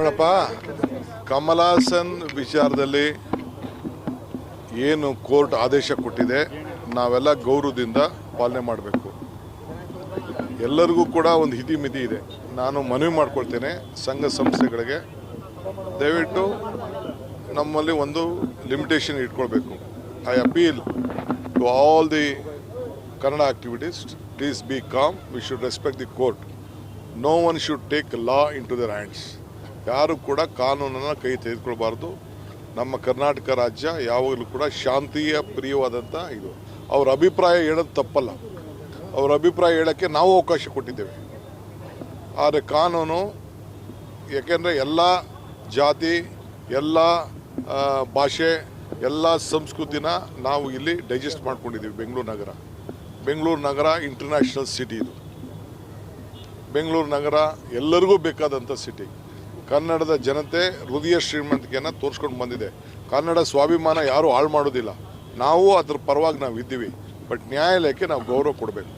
ನೋಡಪ್ಪ, ಕಮಲಾಸನ್ ವಿಚಾರದಲ್ಲಿ ಏನು ಕೋರ್ಟ್ ಆದೇಶ ಕೊಟ್ಟಿದೆ, ನಾವೆಲ್ಲ ಗೌರವದಿಂದ ಪಾಲನೆ ಮಾಡಬೇಕು. ಎಲ್ಲರಿಗೂ ಕೂಡ ಒಂದು ಹಿತಿ ಮಿತಿ ಇದೆ. ನಾನು ಮನವಿ ಮಾಡ್ಕೊಳ್ತೇನೆ ಸಂಘ ಸಂಸ್ಥೆಗಳಿಗೆ. ದಯವಿಟ್ಟು ನಮ್ಮಲ್ಲಿ ಒಂದು ಲಿಮಿಟೇಷನ್ ಇಟ್ಕೊಳ್ಬೇಕು. I appeal to all the Kannada activities please be calm we should respect the court no one should take law into their hands ಯಾರು ಕೂಡ ಕಾನೂನನ್ನು ಕೈ ತೆಗೆದುಕೊಳ್ಬಾರ್ದು. ನಮ್ಮ ಕರ್ನಾಟಕ ರಾಜ್ಯ ಯಾವಾಗಲೂ ಕೂಡ ಶಾಂತಿಯ ಪ್ರಿಯವಾದಂಥ ಇದು. ಅವ್ರ ಅಭಿಪ್ರಾಯ ಹೇಳೋದು ತಪ್ಪಲ್ಲ. ಅವ್ರ ಅಭಿಪ್ರಾಯ ಹೇಳೋಕ್ಕೆ ನಾವು ಅವಕಾಶ ಕೊಟ್ಟಿದ್ದೇವೆ. ಆದರೆ ಕಾನೂನು ಏಕೆಂದರೆ ಎಲ್ಲ ಜಾತಿ, ಎಲ್ಲ ಭಾಷೆ, ಎಲ್ಲ ಸಂಸ್ಕೃತಿನ ನಾವು ಇಲ್ಲಿ ಡೈಜೆಸ್ಟ್ ಮಾಡ್ಕೊಂಡಿದ್ದೀವಿ ಬೆಂಗಳೂರು ನಗರ. ಬೆಂಗಳೂರು ನಗರ ಇಂಟರ್ನ್ಯಾಷನಲ್ ಸಿಟಿ ಇದು. ಬೆಂಗಳೂರು ನಗರ ಎಲ್ಲರಿಗೂ ಬೇಕಾದಂಥ ಸಿಟಿ ಕನ್ನಡದ ಜನತೆ ಹೃದಯ ಶ್ರೀಮಂತಿಕೆಯನ್ನು ತೋರಿಸ್ಕೊಂಡು ಬಂದಿದೆ. ಕನ್ನಡ ಸ್ವಾಭಿಮಾನ ಯಾರೂ ಹಾಳು ಮಾಡೋದಿಲ್ಲ. ನಾವು ಅದ್ರ ಪರವಾಗಿ ನಾವು ಇದ್ದೀವಿ. ಬಟ್ ನ್ಯಾಯಾಲಯಕ್ಕೆ ನಾವು ಗೌರವ ಕೊಡಬೇಕು.